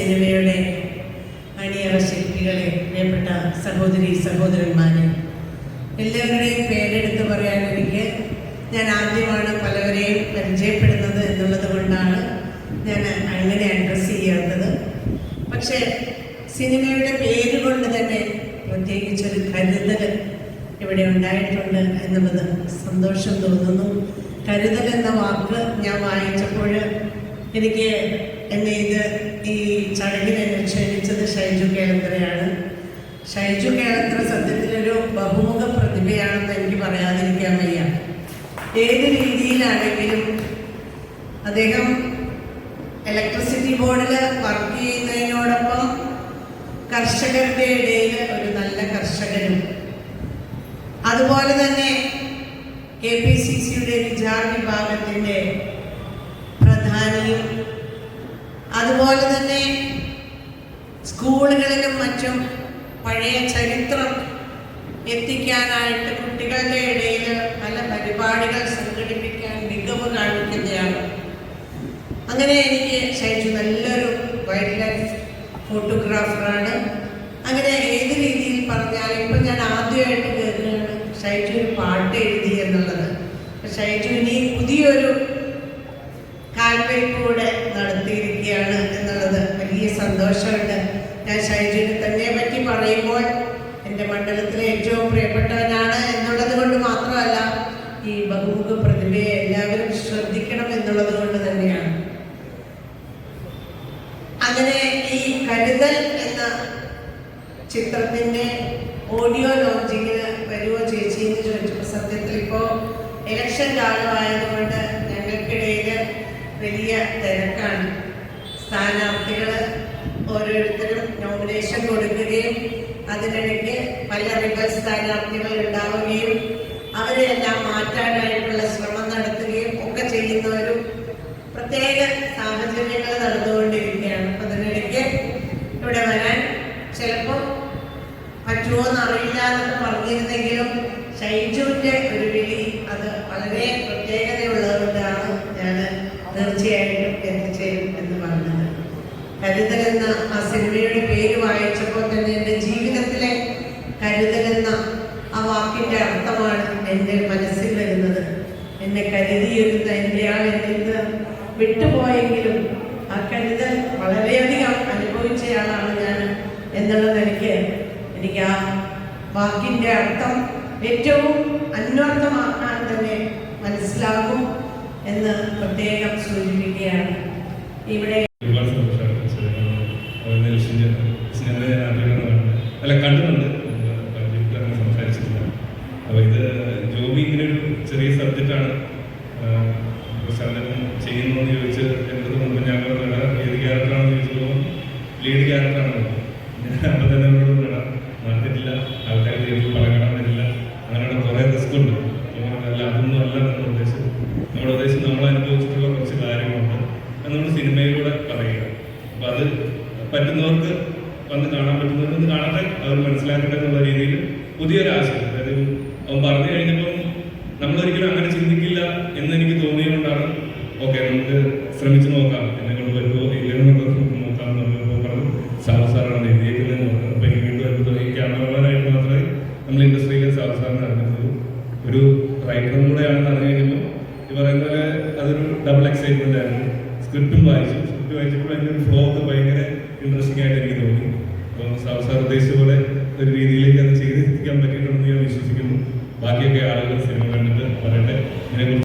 സിനിമയുടെ അണിയറ ശില്പികളെ പ്രിയപ്പെട്ട സഹോദരി സഹോദരന്മാരെ എല്ലാവരുടെയും പേരെടുത്ത് പറയാൻ എനിക്ക് ഞാൻ ആദ്യമാണ് പലവരെയും പരിചയപ്പെടുന്നത് എന്നുള്ളത് കൊണ്ടാണ് ഞാൻ അങ്ങനെ അഡ്രസ്സ് ചെയ്യാത്തത്. പക്ഷേ സിനിമയുടെ പേര് കൊണ്ട് തന്നെ പ്രത്യേകിച്ചൊരു കരുതൽ ഇവിടെ ഉണ്ടായിട്ടുണ്ട് എന്നുള്ളത് സന്തോഷം തോന്നുന്നു. കരുതൽ എന്ന വാക്ക് ഞാൻ വായിച്ചപ്പോൾ എനിക്ക് എന്നെ ഇത് ഈ ചടങ്ങിനെ ക്ഷണിച്ചത് ഷൈജു കേന്ദ്രയാണ് ഷൈജു കേന്ദ്ര സത്യത്തിലൊരു ബഹുമുഖ പ്രതിഭയാണെന്ന് എനിക്ക് പറയാതിരിക്കാൻ വയ്യ. ഏത് രീതിയിലാണെങ്കിലും അദ്ദേഹം ഇലക്ട്രിസിറ്റി ബോർഡിൽ വർക്ക് ചെയ്യുന്നതിനോടൊപ്പം കർഷകരുടെ ഇടയിൽ ഒരു നല്ല കർഷകനും. അതുപോലെ തന്നെ കെ പി സി സിയുടെ വിചാർ വിഭാഗത്തിന്റെ അതുപോലെ തന്നെ സ്കൂളുകളിലും മറ്റും പഴയ ചരിത്രം എത്തിക്കാനായിട്ട് കുട്ടികളുടെ ഇടയിൽ പല പരിപാടികൾ സംഘടിപ്പിക്കാൻ മികവ് കാണിക്കുന്നതാണ്. അങ്ങനെ എനിക്ക് ഷൈജു നല്ലൊരു വൈൽഡ് ലൈഫ് ഫോട്ടോഗ്രാഫറാണ്. അങ്ങനെ ഏത് രീതിയിൽ പറഞ്ഞാലും ഇപ്പം ഞാൻ ആദ്യമായിട്ട് കേൾക്കുകയാണ് ഷൈജു ഒരു പാട്ട് എഴുതി എന്നുള്ളത്. ഷൈജു ഇനി പുതിയൊരു കാൽവയ്പൂടെ സന്തോഷമുണ്ട്. ഞാൻ ഷൈജിനെ തന്നെ പറ്റി പറയുമ്പോൾ എന്റെ മണ്ഡലത്തിലെ ഏറ്റവും പ്രിയപ്പെട്ടവനാണ് എന്നുള്ളത് കൊണ്ട് മാത്രമല്ല ഈ ബഹുമുഖ പ്രതിഭയെ എല്ലാവരും ശ്രദ്ധിക്കണം എന്നുള്ളത് കൊണ്ട് തന്നെയാണ്. അങ്ങനെ ഈ കരുതൽ എന്ന ചിത്രത്തിന്റെ ഓഡിയോ ലോഞ്ചിങ്ങിന് വരുമോ ചേച്ചി എന്ന് ചോദിച്ചപ്പോൾ സത്യത്തിൽ ഇപ്പോൾ ഇലക്ഷൻ കാലമായതുകൊണ്ട് ഞങ്ങൾക്കിടയിൽ വലിയ തിരക്കാണ്. സ്ഥാനാർത്ഥികൾ ഓരോരുത്തരും നോമിനേഷൻ കൊടുക്കുകയും അതിനിടയ്ക്ക് പല റിബൽ സ്ഥാനാർത്ഥികൾ ഉണ്ടാവുകയും അവരെല്ലാം മാറ്റാനായിട്ടുള്ള ശ്രമം നടത്തുകയും ഒക്കെ ചെയ്യുന്ന ഒരു പ്രത്യേക സാഹചര്യങ്ങൾ നടന്നുകൊണ്ടിരിക്കുകയാണ്. അപ്പൊ അതിനിടയ്ക്ക് ഇവിടെ വരാൻ ചിലപ്പോൾ പറ്റുമോ എന്നറിയില്ല എന്നൊക്കെ പറഞ്ഞിരുന്നെങ്കിലും ഷൈജുവിന്റെ ഒരു വിളി അത് വളരെ പ്രത്യേകതയുള്ളതുകൊണ്ടാണ് ഞാൻ തീർച്ചയായിട്ടും എത്തിച്ചേരും എന്ന് പറഞ്ഞത്. കരുതൽ എന്ന ആ സിനിമയുടെ പേര് വായിച്ചപ്പോൾ തന്നെ എന്റെ ജീവിതത്തിലെ കരുതലെന്ന ആ വാക്കിന്റെ അർത്ഥമാണ് എന്റെ മനസ്സിൽ വരുന്നത്. എന്നെ കരുതിയിരുന്ന എന്റെ ആൾ എന്നിൽ നിന്ന് വിട്ടുപോയെങ്കിലും ആ കരുതൽ വളരെയധികം അനുഭവിച്ചയാളാണ് ഞാൻ എന്നുള്ളത് എനിക്ക് എനിക്ക് ആ വാക്കിന്റെ അർത്ഥം ഏറ്റവും അന്വർത്ഥമാക്കാൻ തന്നെ മനസ്സിലാകും എന്ന് പ്രത്യേകം സൂചിപ്പിക്കുകയാണ്. ഇവിടെ സിനിമ ഞാൻ അറിയണമെന്നാണ് അല്ല കണ്ടിട്ടുണ്ട്. അങ്ങനെ സംസാരിച്ചിട്ടില്ല. അപ്പോൾ ഇത് ജോബി ഇങ്ങനെ ഒരു ചെറിയ സബ്ജക്റ്റാണ് പ്രശാന്തനും ചെയ്യുന്നതെന്ന് ചോദിച്ച് എന്റെ മുമ്പ് ഞാൻ പറഞ്ഞത് ഏത് ക്യാരക്ടറാണെന്ന് ചോദിച്ചപ്പോൾ ലീഡ് ക്യാരക്ടറാണ് പറ്റുന്നവർക്ക് വന്ന് കാണാൻ പറ്റുന്നവർക്ക് ഇത് കാണട്ടെ അവർ മനസ്സിലാക്കട്ടെ എന്നുള്ള രീതിയിൽ പുതിയൊരു ആശയം. അതായത് അവൻ പറഞ്ഞു കഴിഞ്ഞപ്പം നമ്മളൊരിക്കലും അങ്ങനെ ചിന്തിക്കില്ല എന്ന് എനിക്ക് തോന്നിയതുകൊണ്ടാണ് ഓക്കെ നമുക്ക് ശ്രമിച്ചു നോക്കാം എന്നെ കൊണ്ട് പറ്റുമോ ഇല്ലെന്നുള്ളത് നോക്കാം പറഞ്ഞു സാവസാറാണ് എഴുതിയേക്കുന്നത് അപ്പം എനിക്ക് വീണ്ടും വരുമ്പോൾ ഈ ക്യാമറമാനായിട്ട് മാത്രമേ നമ്മൾ ഇൻഡസ്ട്രിയിലെ സാവസാറിന് അറിഞ്ഞിട്ടുള്ളൂ. ഒരു റൈറ്ററും കൂടെ ആണെന്ന് അറിഞ്ഞു കഴിഞ്ഞപ്പോൾ ഈ പറയുന്ന പോലെ അതൊരു ഡബിൾ എക്സൈറ്റ്മെന്റ് ആയിരുന്നു. സ്ക്രിപ്റ്റും വായിച്ചു. സ്ക്രിപ്റ്റ് വായിച്ചപ്പോൾ അതിന്റെ ഒരു ഫ്ലോ ഒക്കെ ഭയങ്കര ഇൻട്രസ്റ്റിംഗ് ആയിട്ട് എനിക്ക് തോന്നി. അപ്പം സാർ സാർ ഉദ്ദേശിച്ച പോലെ ഒരു രീതിയിലേക്ക് അത് ചെയ്തെത്തിക്കാൻ പറ്റിയിട്ടുണ്ടെന്ന് ഞാൻ വിശ്വസിക്കുന്നു. ബാക്കിയൊക്കെ ആളുകൾ സിനിമ കണ്ടിട്ട് പറയട്ടെ. ഇതിനെക്കുറിച്ച്